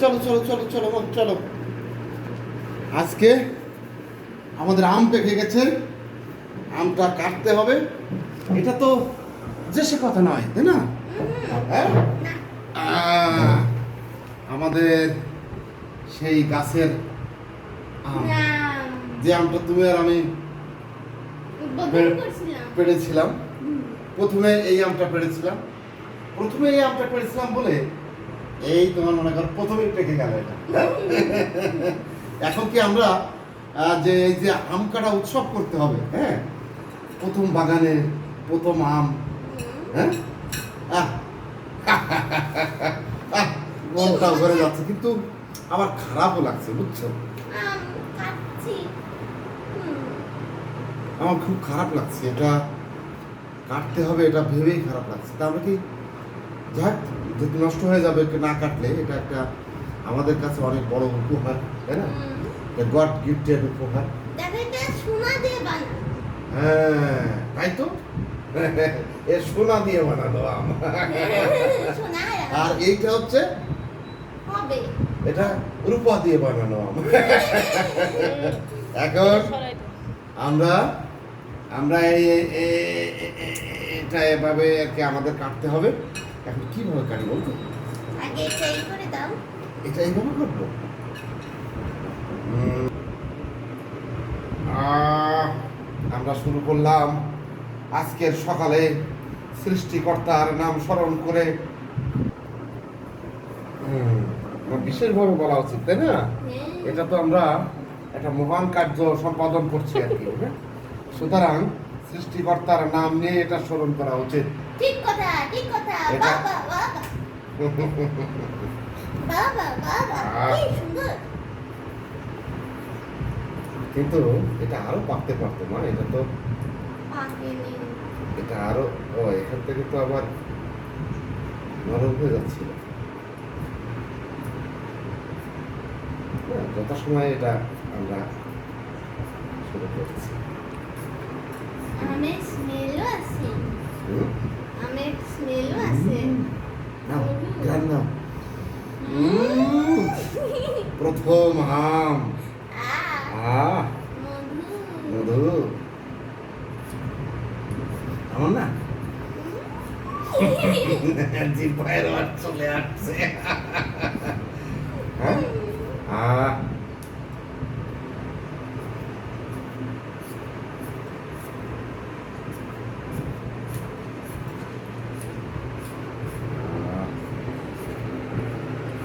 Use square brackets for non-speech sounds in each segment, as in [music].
চলো চলো চলো চলো মা, চলো। আজকে আমাদের আম পেকে গেছে। আমটা কাটতে হবে। এটা তো যে সে কথা নয় তাই না? হ্যাঁ? আমাদের সেই গাছের আম। যে আমটা তুমি আর আমি পেড়েছিলাম। প্রথমে এই আমটা পেড়েছিলাম। প্রথমে এই আমটা পেড়েছিলাম বলে এই তোমার মনে করো প্রথমেই পেকে গেল এটা। এখন কি আমরা যে এই যে আম কাটা উৎসব করতে হবে হ্যাঁ? প্রথম বাগানে প্রথম আম হ্যাঁ? মনটাও ভরে যাচ্ছে কিন্তু আমার খারাপও লাগছে বুঝছ? আমার খুব খারাপ লাগছে এটা কাটতে হবে এটা ভেবেই খারাপ লাগছে। তা আমরা কি যাক যদি নষ্ট হয়ে যাবে একটু না কাটলে এটা একটা আমাদের কাছে অনেক বড় উপহার তাই না? গড গিফটেড উপহার। হ্যাঁ তাই তো? এ সোনা দিয়ে বানানো আম। [laughs] আর এইটা হচ্ছে? এটা রূপা দিয়ে বানানো আম। [laughs] এখন আমরা আমরা এই এই- এই- এই- এটা এভাবে আর কি আমাদের কাটতে হবে। এখন কীভাবে কাটি বলতো? আগে এটা এই করে দাও। এটা এইভাবে করব আমরা শুরু করলাম আজকের সকালে সৃষ্টিকর্তার নাম স্মরণ করে। বিশেষভাবে বলা উচিত তাই না? হ্যাঁ। এটা তো আমরা একটা মহান কার্য সম্পাদন করছি আর কি হ্যাঁ? সুতরাং সৃষ্টিকর্তার নাম নিয়ে এটা স্মরণ করা উচিত। এটা- কিন্তু এটা আরও পাকতে পারতো মা এটা তো এটা আরও ও এখান থেকে তো আবার নরম হয়ে যাচ্ছিল। যথাসময়ে এটা আমরা শুরু করছি। আমের স্মেলও আছে। হুম? আমের স্মেলও আছে নাও। উম, প্রথম আম আহ মধু আমার না জিপায়ের চলে আসছে হ্যাঁ আহ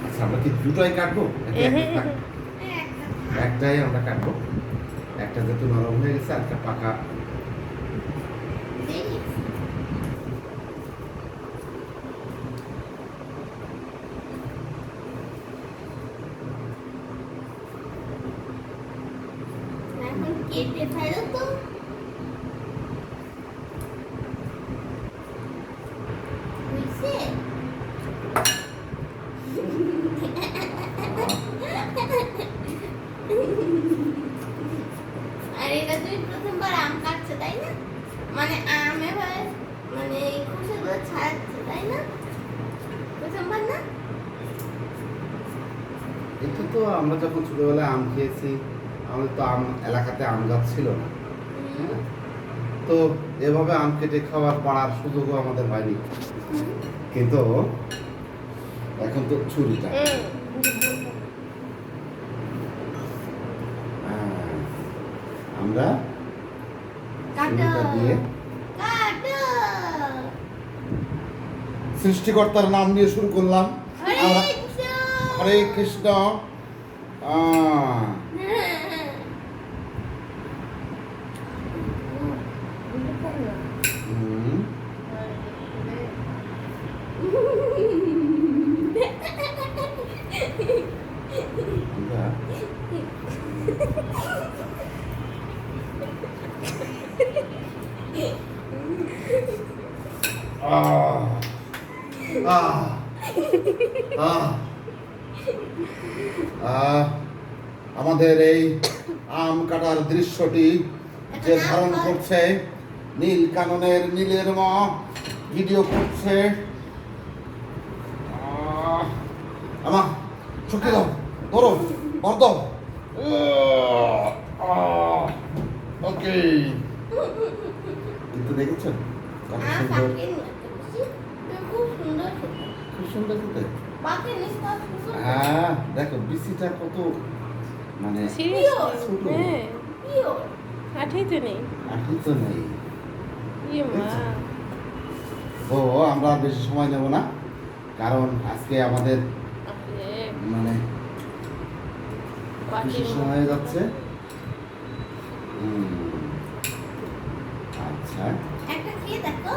আচ্ছা আমরা কি দুটোই কাটবো? একটা [laughs] একটাই আমরা কাটবো। একটা যেহেতু নরম হয়ে গেছে আর একটা পাকা দেখি এখন কেটে ফেলো তো হয়েছে আর এটা তুমি প্রথমবার আম কাটছো তাই না মানে আম এবার মানে এই খোসাগুলো ছাড়াচ্ছে তাই না প্রথমবার না এটা তো আমরা যখন ছোটবেলায় আম খেয়েছি আমাদের তো আম এলাকাতে আম গাছ ছিল না? তো এভাবে আম কেটে খাওয়ার পাড়ার সুযোগও আমাদের হয়নি। কিন্তু এখন তো ছুরিটা হ্যাঁ, আমরা দিয়ে সৃষ্টিকর্তার নাম নিয়ে শুরু করলাম। আমরা হরে কৃষ্ণ আহ, হুম, আমরা আহ, আহ, আহ, আহ, আমাদের এই আম কাটার দৃশ্যটি যে ধারণ করছে নীল কাননের নীলের মা ভিডিও করছে। আমা শক্তি দাও ধরো দাও। ওকে। কিন্তু দেখেছেন কত সুন্দর। খুব সুন্দর খুব সুন্দর হ্যাঁ দেখো বিসিটা কত মানে ছোট। হ্যাঁ। আঠেই তো নেই। আঠি তো নেই। ইয়ে তো আমরা বেশি সময় নেব না কারণ আজকে আমাদের মানে বেশি সময় হয়ে যাচ্ছে। আচ্ছা একটা খেয়ে দেখো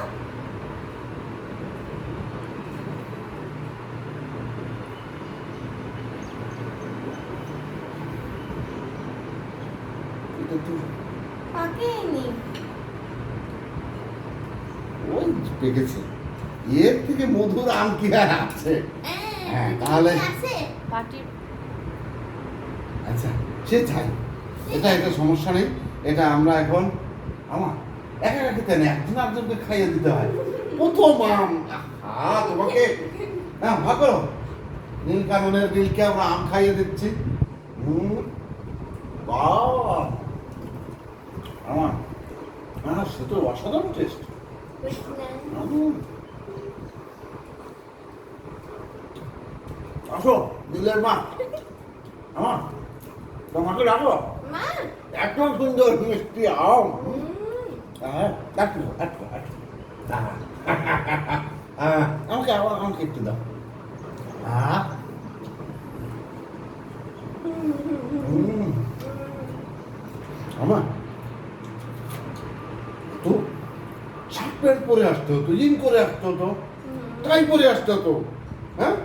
এটা তো পাকে ওই পেকেছে। এর থেকে মধুর আম কি আর আছে? হ্যাঁ, তাহলে- আছে। বাটির আচ্ছা সে চাই এটা এটা সমস্যা নেই। এটা আমরা এখন আমার একা একা খেতে নেই একজন একজনকে খাইয়ে দিতে হয়। প্রথম আম। আহা তোমাকে হ্যাঁ ভাগ করো। নীল কাননের নীলকে আমরা আম খাইয়ে দিচ্ছি। হুম বাহ। আমার আমার সে তো অসাধারণ টেস্ট আসো নীলের মা। আমার তোমাকে রাখো এত সুন্দর মিষ্টি আম। হ্যাঁ একটু একটু একটু আমাকে আবার আমাকে একটু দাও। হুম। আমার তো শার্ট প্যান্ট পরে আসতে হতো ইন করে আসতে হতো টাই পরে আসতে হতো হ্যাঁ?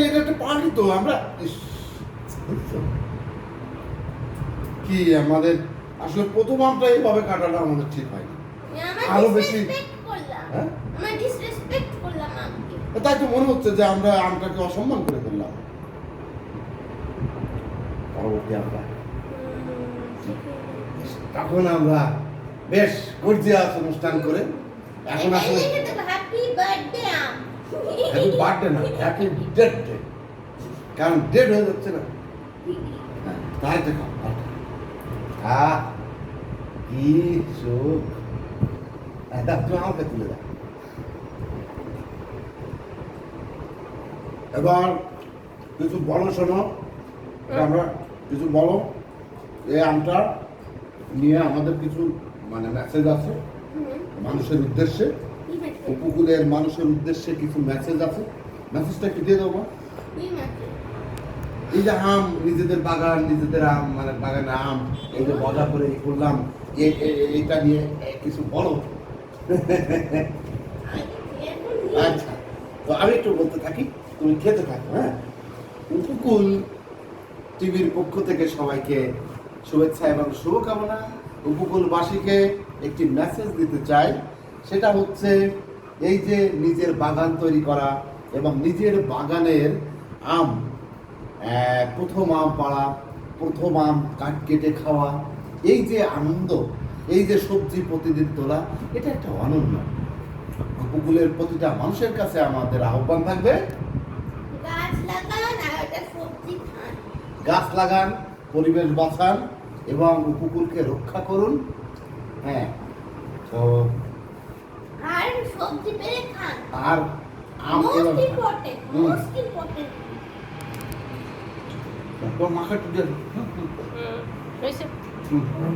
এটা একটা পার্টি তো আমরা কি আমাদের আসলে প্রথম এইভাবে কাটাটা আমাদের ঠিক হয়নি। আরও বেশি- হ্যাঁ? তাই তো মনে হচ্ছে যে আমরা আমটাকে অসম্মান করে ফেললাম। পরবর্তী আমরা তখন আমরা বেশ গর্জিয়াস অনুষ্ঠান করে। এখন আসলে হ্যাপি বার্থডে আম। হ্যাপি বার্থডে না হ্যাপি ডেট ডে কারণ ডেট হয়ে যাচ্ছে না। হ্যাঁ, তাই তো। আহ কি হ্যাঁ, দাও তুমি আমাকে তুলে দাও। এবার কিছু বলো শোনো। আমরা কিছু বলো। এই আমটা নিয়ে আমাদের কিছু মানে মেসেজ আছে? মানুষের উদ্দেশ্যে? উপকূলের মানুষের উদ্দেশ্যে কিছু মেসেজ আছে? মেসেজটা কি দিয়ে দেবো এই যে আম নিজেদের বাগান নিজেদের আম মানে বাগানে আম এই যে মজা করে ই করলাম এ- এ- এইটা নিয়ে কিছু বলো। আচ্ছা তো আমি একটু বলতে থাকি তুমি খেতে থাকো হ্যাঁ? উপকূল টিভির পক্ষ থেকে সবাইকে শুভেচ্ছা এবং শুভকামনা। উপকূলবাসীকে একটি মেসেজ দিতে চাই। সেটা হচ্ছে এই যে নিজের বাগান তৈরি করা এবং নিজের বাগানের আম প্রথম আম পাড়া প্রথম আম কাঠ কেটে খাওয়া এই যে আনন্দ এই যে সবজি প্রতিদিন তোলা এটা একটা অনন্য। উপকূলের প্রতিটা মানুষের কাছে আমাদের আহ্বান থাকবে। গাছ লাগান গাছ পরিবেশ বাঁচান। এবং উপকূলকে রক্ষা করুন। হ্যাঁ তো আর সবজি পেরে খান। আর আম মোস্ট এবং